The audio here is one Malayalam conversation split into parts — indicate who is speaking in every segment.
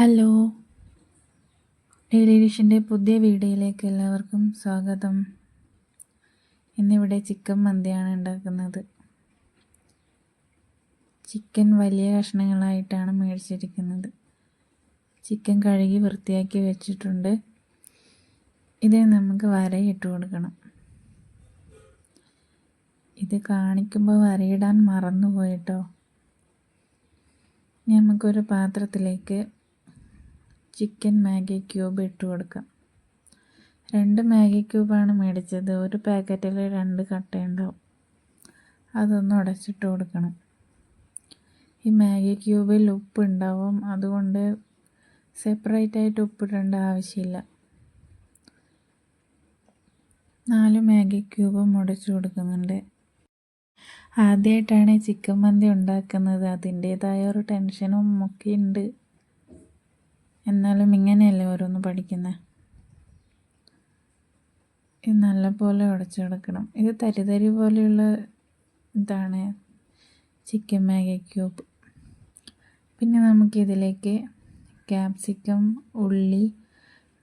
Speaker 1: ഹലോ. ഡെയിലി ഡിഷിന്റെ പുതിയ വീഡിയോയിലേക്ക് എല്ലാവർക്കും സ്വാഗതം. ഇന്നിവിടെ ചിക്കൻ മന്തിയാണ് ഉണ്ടാക്കുന്നത്. ചിക്കൻ വലിയ കഷ്ണങ്ങളായിട്ടാണ് മേടിച്ചിരിക്കുന്നത്. ചിക്കൻ കഴുകി വൃത്തിയാക്കി വെച്ചിട്ടുണ്ട്. ഇത് നമുക്ക് വരയിട്ട് കൊടുക്കണം. ഇത് കാണിക്കുമ്പോൾ വരയിടാൻ മറന്നു പോയിട്ടോ നമുക്കൊരു പാത്രത്തിലേക്ക് ചിക്കൻ മാഗി ക്യൂബ് ഇട്ട് കൊടുക്കാം. രണ്ട് മാഗി ക്യൂബാണ് മേടിച്ചത്. ഒരു പാക്കറ്റിൽ രണ്ട് കട്ടയുണ്ടാവും. അതൊന്ന് ഉടച്ചിട്ട് കൊടുക്കണം. ഈ മാഗി ക്യൂബിൽ ഉപ്പ് ഉണ്ടാവും അതുകൊണ്ട് സെപ്പറേറ്റ് ആയിട്ട് ഉപ്പിടേണ്ട ആവശ്യമില്ല. നാല് മാഗി ക്യൂബും ഉടച്ചു കൊടുക്കുന്നുണ്ട്. ആദ്യമായിട്ടാണ് ചിക്കൻ മന്തി ഉണ്ടാക്കുന്നത്. അതിന്റേതായ ഒരു ടെൻഷനും ഒക്കെ ഉണ്ട്. എന്നാലും ഇങ്ങനെയല്ലേ ഓരോന്ന് പഠിക്കുന്നത് ഇത് നല്ലപോലെ ഉടച്ചെടുക്കണം ഇത് തരിതരി തരി പോലെയുള്ള ഇതാണ് ചിക്കൻ മാഗി ക്യൂബ്. പിന്നെ നമുക്കിതിലേക്ക് ക്യാപ്സിക്കം ഉള്ളി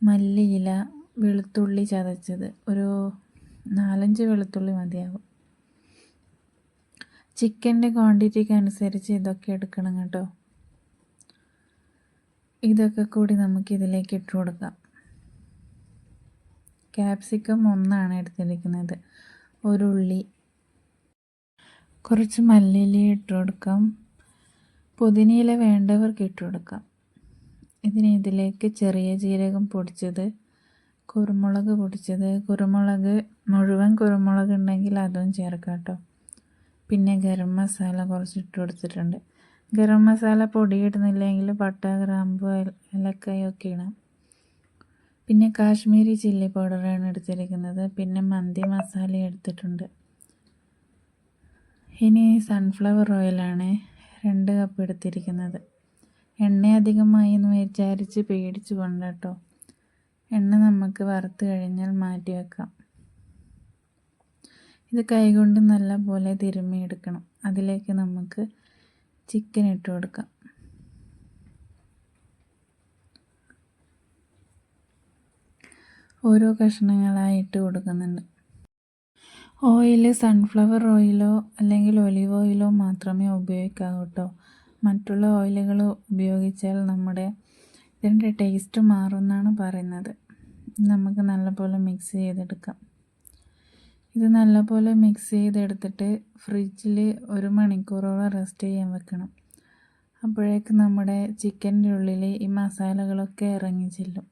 Speaker 1: മല്ലിയില വെളുത്തുള്ളി ചതച്ചത്. ഒരു നാലഞ്ച് വെളുത്തുള്ളി മതിയാകും ചിക്കന്റെ ക്വാണ്ടിറ്റിക്ക് അനുസരിച്ച് ഇതൊക്കെ എടുക്കണം കേട്ടോ. ഇതൊക്കെ കൂടി നമുക്ക് ഇതിലേക്ക് ഇട്ട് കൊടുക്കാം. ക്യാപ്സിക്കം ഒന്നാണ് എടുത്തിരിക്കുന്നത്. ഒരു ഉള്ളി. കുറച്ച് മല്ലിയില ഇട്ട് കൊടുക്കാം. പുതിനയില വേണ്ടവർക്ക് ഇട്ട് കൊടുക്കാം. ഇതിന് ഇതിലേക്ക് ചെറിയ ജീരകം പൊടിച്ചത് കുരുമുളക് പൊടിച്ചത്. കുരുമുളക് മുഴുവൻ കുരുമുളക് ഉണ്ടെങ്കിൽ അതും ചേർക്കാം കേട്ടോ. പിന്നെ ഗരം മസാല കുറച്ച് ഇട്ട് കൊടുത്തിട്ടുണ്ട്. ഗരം മസാല പൊടി ഇടുന്നില്ലെങ്കിൽ പട്ട ഗ്രാമ്പു ഏലക്കായൊക്കെ ഇടാം. പിന്നെ കാശ്മീരി ചില്ലി പൗഡറാണ് എടുത്തിരിക്കുന്നത്. പിന്നെ മന്തി മസാല എടുത്തിട്ടുണ്ട്. ഇനി സൺഫ്ലവർ ഓയിലാണ് രണ്ട് കപ്പ് എടുത്തിരിക്കുന്നത്. എണ്ണ അധികമായി എന്ന് വിചാരിച്ച് പേടിച്ചു കൊണ്ട് കേട്ടോ. എണ്ണ നമുക്ക് വറുത്ത് കഴിഞ്ഞാൽ മാറ്റി വെക്കാം. ഇത് കൈകൊണ്ട് നല്ല പോലെ തിരുമ്മിയെടുക്കണം അതിലേക്ക് നമുക്ക് ചിക്കൻ ഇട്ട് കൊടുക്കാം. ഓരോ കഷ്ണങ്ങളായി ഇട്ട് കൊടുക്കുന്നുണ്ട്. ഓയിൽ സൺഫ്ലവർ ഓയിലോ അല്ലെങ്കിൽ ഒലിവ് ഓയിലോ മാത്രമേ ഉപയോഗിക്കാവൂ കേട്ടോ മറ്റുള്ള ഓയിലുകൾ ഉപയോഗിച്ചാൽ നമ്മുടെ ഇതിന്റെ ടേസ്റ്റ് മാറുമെന്നാണ് പറയുന്നത്. നമുക്ക് നല്ലപോലെ മിക്സ് ചെയ്തെടുക്കാം. ഇത് നല്ലപോലെ മിക്സ് ചെയ്തെടുത്തിട്ട് ഫ്രിഡ്ജിൽ ഒരു മണിക്കൂറോളം റെസ്റ്റ് ചെയ്യാൻ വെക്കണം. അപ്പോഴേക്ക് നമ്മുടെ ചിക്കന്റെ ഉള്ളിൽ ഈ മസാലകളൊക്കെ ഇറങ്ങി ചെല്ലും.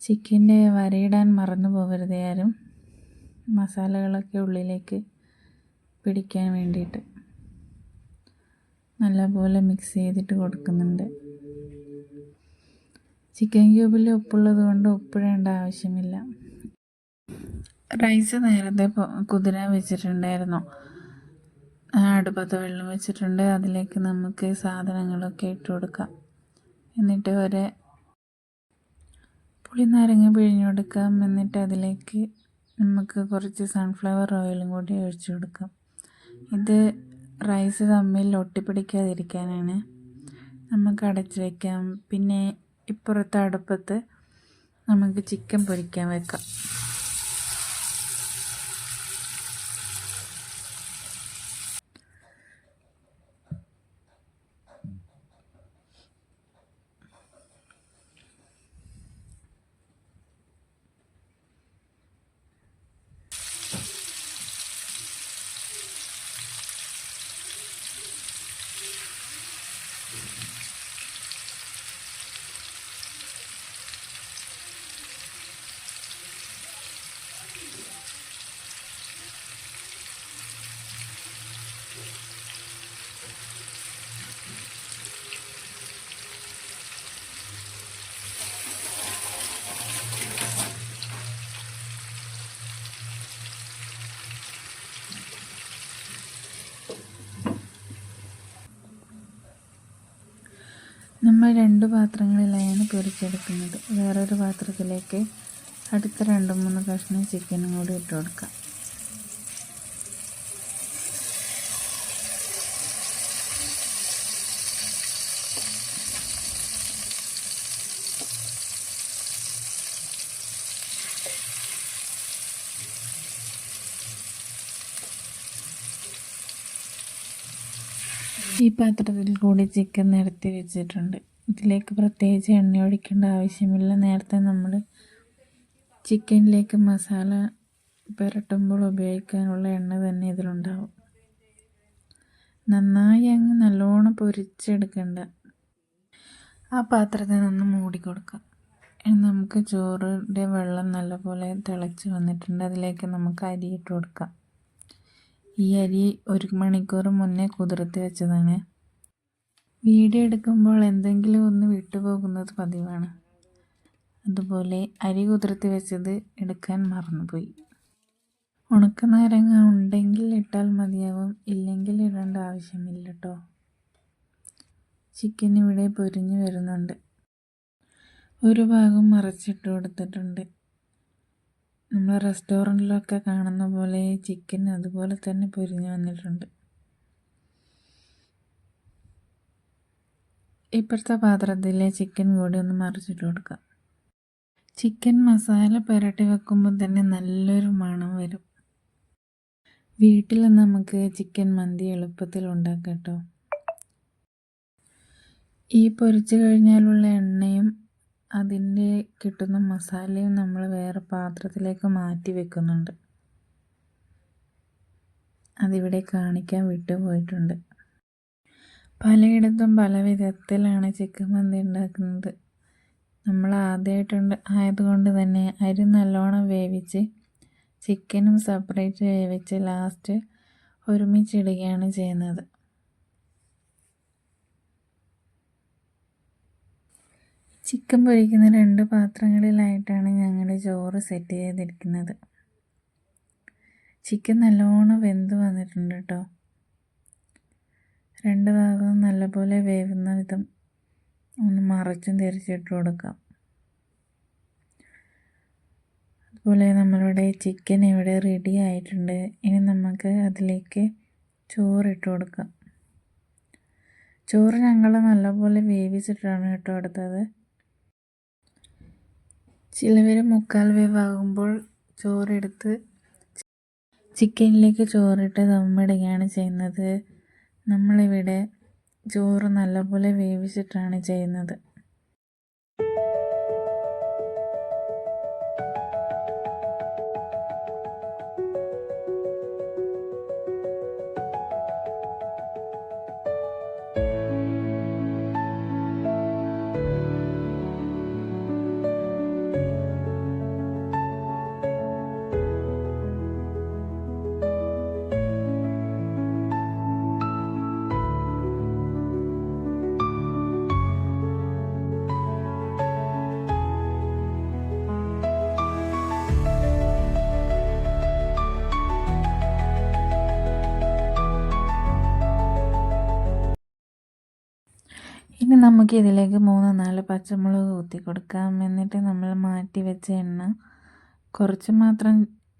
Speaker 1: ചിക്കന്റെ വരയിടാൻ മറന്നു പോകരുത് ആരും. മസാലകളൊക്കെ ഉള്ളിലേക്ക് പിടിക്കാൻ വേണ്ടിയിട്ട്. നല്ലപോലെ മിക്സ് ചെയ്തിട്ട് കൊടുക്കുന്നുണ്ട്. ചിക്കൻ ക്യൂബിൽ ഉപ്പുള്ളത് കൊണ്ട് ഉപ്പിടേണ്ട ആവശ്യമില്ല. റൈസ് നേരത്തെ കുതിര വെച്ചിട്ടുണ്ടായിരുന്നു. അടുപ്പത്ത് വെള്ളം വെച്ചിട്ടുണ്ട്. അതിലേക്ക് നമുക്ക് സാധനങ്ങളൊക്കെ ഇട്ട് കൊടുക്കാം. എന്നിട്ട് ഒരു പുളിനാരങ്ങ പിഴിഞ്ഞു കൊടുക്കാം. എന്നിട്ട് അതിലേക്ക് നമുക്ക് കുറച്ച് സൺഫ്ലവർ ഓയിലും കൂടി ഒഴിച്ചു കൊടുക്കാം. ഇത് റൈസ് തമ്മിൽ ഒട്ടിപ്പിടിക്കാതിരിക്കാനാണ്. നമുക്ക് അടച്ച് വയ്ക്കാം പിന്നെ ഇപ്പുറത്തെ അടുപ്പത്ത് നമുക്ക് ചിക്കൻ പൊരിക്കാൻ വെക്കാം. നമ്മൾ രണ്ട് പാത്രങ്ങളിലായാണ് പൊരിച്ചെടുക്കുന്നത്. വേറൊരു പാത്രത്തിലേക്ക് അടുത്ത രണ്ട് മൂന്ന് കഷ്ണം ചിക്കനും കൂടി ഇട്ട് കൊടുക്കാം. ഈ പാത്രത്തിൽ കൂടി ചിക്കൻ നിരത്തി വെച്ചിട്ടുണ്ട്. ഇതിലേക്ക് പ്രത്യേകിച്ച് എണ്ണ ഒഴിക്കേണ്ട ആവശ്യമില്ല. നേരത്തെ നമ്മൾ ചിക്കനിലേക്ക് മസാല പുരട്ടുമ്പോൾ ഉപയോഗിക്കാനുള്ള എണ്ണ തന്നെ ഇതിലുണ്ടാവും. നന്നായി അങ്ങ് നല്ലോണം പൊരിച്ചെടുക്കണ്ട. ആ പാത്രത്തിൽ നിന്ന് മൂടി കൊടുക്കാം. ഇനി നമുക്ക് ചോറിന്റെ വെള്ളം നല്ലപോലെ തിളച്ച് വന്നിട്ടുണ്ട്. അതിലേക്ക് നമുക്ക് അരി ഇട്ട് കൊടുക്കാം. ഈ അരി ഒരു മണിക്കൂർ മുന്നേ കുതിർത്തി വെച്ചതാണ്. വീഡിയോ എടുക്കുമ്പോൾ എന്തെങ്കിലും ഒന്ന് വിട്ടുപോകുന്നത് പതിവാണ്. അതുപോലെ അരി കുതിർത്തി വെച്ചത് എടുക്കാൻ മറന്നുപോയി. ഉണക്ക നാരങ്ങ ഉണ്ടെങ്കിൽ ഇട്ടാൽ മതിയാവും ഇല്ലെങ്കിൽ ഇടേണ്ട ആവശ്യമില്ല കേട്ടോ ചിക്കൻ ഇവിടെ പൊരിഞ്ഞു വരുന്നുണ്ട്. ഒരു ഭാഗം മറച്ചിട്ട് കൊടുത്തിട്ടുണ്ട്. നമ്മൾ റെസ്റ്റോറന്റിലൊക്കെ കാണുന്ന പോലെ ചിക്കൻ അതുപോലെ തന്നെ പൊരിഞ്ഞു വന്നിട്ടുണ്ട്. ഇപ്പോഴത്തെ പാത്രത്തിലെ ചിക്കൻ കൂടി ഒന്ന് മറിച്ചിട്ട് കൊടുക്കാം. ചിക്കൻ മസാല പുരട്ടി വെക്കുമ്പോൾ തന്നെ നല്ലൊരു മണം വരും. വീട്ടിൽ നമുക്ക് ചിക്കൻ മന്തി എളുപ്പത്തിൽ ഉണ്ടാക്കാം കേട്ടോ. ഈ പൊരിച്ചു കഴിഞ്ഞാലുള്ള എണ്ണയും അതിന്റെ കിട്ടുന്ന മസാലയും നമ്മൾ വേറെ പാത്രത്തിലേക്ക് മാറ്റി വെക്കുന്നുണ്ട്. അതിവിടെ കാണിക്കാൻ വിട്ടുപോയിട്ടുണ്ട് പലയിടത്തും പല വിധത്തിലാണ് ചിക്കൻ മന്തി ഉണ്ടാക്കുന്നത്. നമ്മൾ ആദ്യമായിട്ടുണ്ട് ആയതുകൊണ്ട് തന്നെ അരി നല്ലോണം വേവിച്ച് ചിക്കനും സെപ്പറേറ്റ് വേവിച്ച് ലാസ്റ്റ് ഒരുമിച്ചിടുകയാണ് ചെയ്യുന്നത്. ചിക്കൻ പൊരിക്കുന്ന രണ്ട് പാത്രങ്ങളിലായിട്ടാണ് ഞങ്ങൾ ചോറ് സെറ്റ് ചെയ്തിരിക്കുന്നത്. ചിക്കൻ നല്ലോണം വെന്ത് വന്നിട്ടുണ്ട് കേട്ടോ രണ്ട് ഭാഗവും നല്ലപോലെ വേവുന്ന വിധം ഒന്ന് മറച്ചും തിരിച്ചിട്ട് കൊടുക്കാം. അതുപോലെ നമ്മളുടെ ചിക്കൻ ഇവിടെ റെഡി ആയിട്ടുണ്ട്. ഇനി നമുക്ക് അതിലേക്ക് ചോറിട്ട് കൊടുക്കാം. ചോറ് ഞങ്ങൾ നല്ലപോലെ വേവിച്ചിട്ടാണ് കേട്ടോ എടുത്തത്. ചിലവർ മുക്കാൽ വേവാകുമ്പോൾ ചോറെടുത്ത് ചിക്കനിലേക്ക് ചോറിട്ട് ദമ്മിടുകയാണ് ചെയ്യുന്നത്. നമ്മളിവിടെ ചോറ് നല്ലപോലെ വേവിച്ചിട്ടാണ് ചെയ്യുന്നത്. നമുക്ക് ഇതിലേക്ക് മൂന്ന് നാല് പച്ചമുളക് ഊത്തി കൊടുക്കാം. എന്നിട്ട് നമ്മൾ മാറ്റി വെച്ച എണ്ണ കുറച്ച് മാത്രം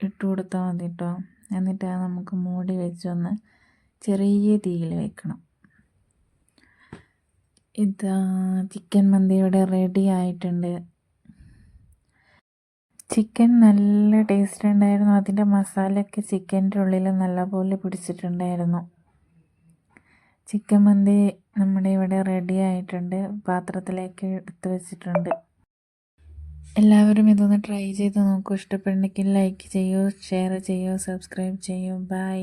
Speaker 1: ഇട്ട് കൊടുത്താൽ മതി കേട്ടോ എന്നിട്ട് അത് നമുക്ക് മൂടി വെച്ചൊന്ന് ചെറിയ തീയിൽ വെക്കണം. ഇതാ ചിക്കൻ മന്തി റെഡി ആയിട്ടുണ്ട്. ചിക്കൻ നല്ല ടേസ്റ്റ് ഉണ്ടായിരുന്നു. അതിന്റെ മസാലയൊക്കെ ചിക്കന്റെ ഉള്ളിൽ നല്ലപോലെ പിടിച്ചിട്ടുണ്ടായിരുന്നു. ചിക്കൻ മന്തി നമ്മുടെ ഇവിടെ റെഡി ആയിട്ടുണ്ട്. പാത്രത്തിലേക്ക് എടുത്ത് വെച്ചിട്ടുണ്ട്. എല്ലാവരും ഇതൊന്ന് ട്രൈ ചെയ്ത് നോക്കൂ. ഇഷ്ടപ്പെടുന്നെങ്കിൽ ലൈക്ക് ചെയ്യൂ ഷെയർ ചെയ്യൂ സബ്സ്ക്രൈബ് ചെയ്യൂ. ബൈ